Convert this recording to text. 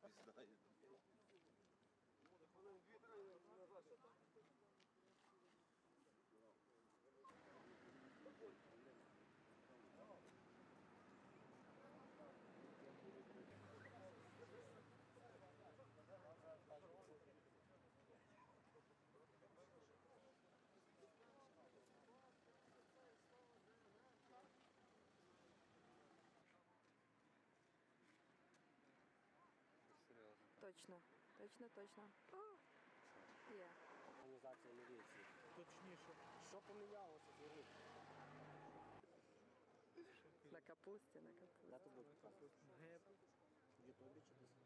你死了也不给 Точно, точно, точно. О, є. Організація міліції. Точніше. Що помінялося взагалі? На капусті, на Де капусті. тобі показувати? Геп. В Ютубі чи десь?